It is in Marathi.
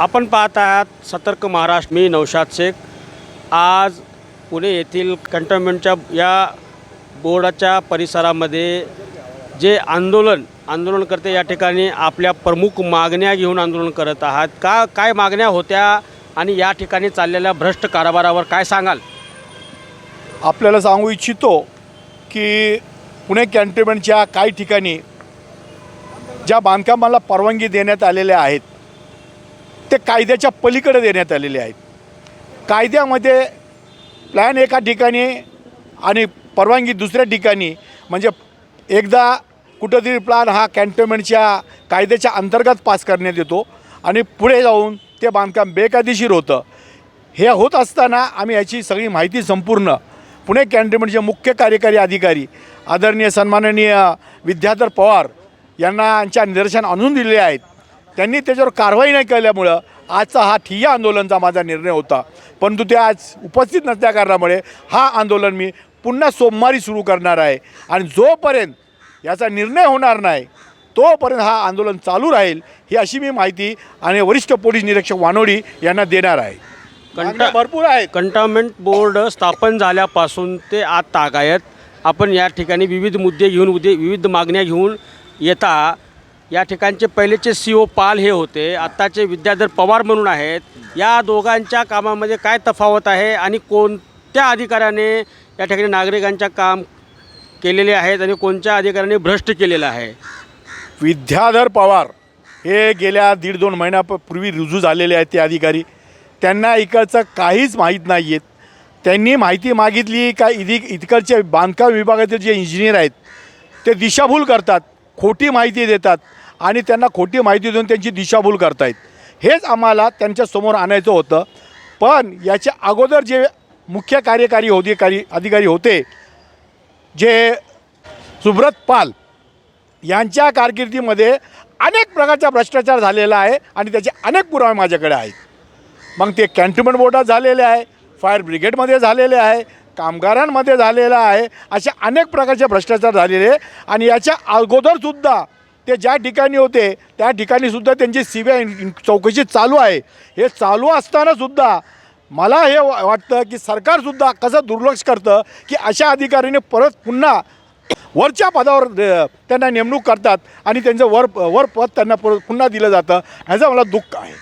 आपण पाहत आहात सतर्क महाराष्ट्र मी नौशाद शेख. आज पुणे येथील कंटोन्मेंटच्या या बोर्डाच्या परिसरामध्ये जे आंदोलन आंदोलनकर्ते या ठिकाणी आपल्या प्रमुख मागण्या घेऊन आंदोलन करत आहात का काय मागण्या होत्या आणि या ठिकाणी चाललेल्या भ्रष्ट कारभारावर काय सांगाल? आपल्याला सांगू इच्छितो की पुणे कॅन्टोन्मेंटच्या काही ठिकाणी ज्या बांधकामाला परवानगी देण्यात आलेल्या आहेत ते कायद्याच्या पलीकडे देण्यात आलेले आहेत. कायद्यामध्ये प्लॅन एका ठिकाणी आणि परवानगी दुसऱ्या ठिकाणी म्हणजे एकदा कुठंतरी प्लॅन हा कॅन्टोनमेंटच्या कायद्याच्या अंतर्गत पास करण्यात येतो आणि पुढे जाऊन ते बांधकाम बेकायदेशीर होतं. हे होत असताना आम्ही याची सगळी माहिती संपूर्ण पुणे कॅन्टोनमेंटचे मुख्य कार्यकारी अधिकारी आदरणीय सन्माननीय विद्याधर पवार यांना यांच्या निदर्शन आणून दिलेले आहेत. त्यांनी त्याच्यावर कारवाई नाही केल्यामुळं आजचा हा ठिय्या आंदोलनचा माझा निर्णय होता. परंतु ते आज उपस्थित नसल्या कारणामुळे हा आंदोलन मी पुन्हा सोमवारी सुरू करणार आहे. आणि जोपर्यंत याचा निर्णय होणार नाही तोपर्यंत हा आंदोलन चालू राहील ही अशी मी माहिती आणि वरिष्ठ पोलीस निरीक्षक वानोडी यांना देणार आहे. मागण्या भरपूर आहेत कंटोन्मेंट बोर्ड स्थापन झाल्यापासून ते आज तागायत आपण या ठिकाणी विविध मुद्दे घेऊन उद्या विविध मागण्या घेऊन येता. या ठिकाणचे पहिलेचे सी ओ पाल हे होते आत्ताचे विद्याधर पवार म्हणून आहेत. या दोघांच्या कामामध्ये काय तफावत आहे आणि कोणत्या अधिकाऱ्याने या ठिकाणी नागरिकांच्या काम केलेले आहेत आणि कोणत्या अधिकाऱ्याने भ्रष्ट केलेलं आहे? विद्याधर पवार हे गेल्या दीड दोन महिन्यापूर्वी रुजू झालेले आहेत ते अधिकारी. त्यांना इकडचं काहीच माहीत नाही आहेत त्यांनी माहिती मागितली का इदी इकडचे बांधकाम विभागातील जे इंजिनियर आहेत ते दिशाभूल करतात खोटी माहिती देतात. आणि त्यांना खोटी माहिती देऊन त्यांची दिशाभूल करतायत. हेच आम्हाला त्यांच्यासमोर आणायचं होतं. पण याच्या अगोदर जे मुख्य कार्यकारी अधिकारी अधिकारी होते जे सुब्रत पाल यांच्या कारकिर्दीमध्ये अनेक प्रकारचा भ्रष्टाचार झालेला आहे आणि त्याचे अनेक पुरावे माझ्याकडे आहेत. मग ते कॅन्टोन्मेंट बोर्डात झालेले आहे फायर ब्रिगेडमध्ये झालेले आहे कामगारांमध्ये झालेला आहे असे अनेक प्रकारचे भ्रष्टाचार झालेले आहे. आणि याच्या अगोदरसुद्धा ते ज्या ठिकाणी होते त्या ठिकाणीसुद्धा त्यांची सी बी आय चौकशी चालू आहे. हे चालू असतानासुद्धा मला हे वा- वाटतं की सरकारसुद्धा कसं दुर्लक्ष करतं की अशा अधिकाऱ्याने परत पुन्हा वरच्या पदावर त्यांना नेमणूक करतात आणि त्यांचं वर वर पद त्यांना परत पुन्हा दिलं जातं. ह्याचं मला दुःख आहे.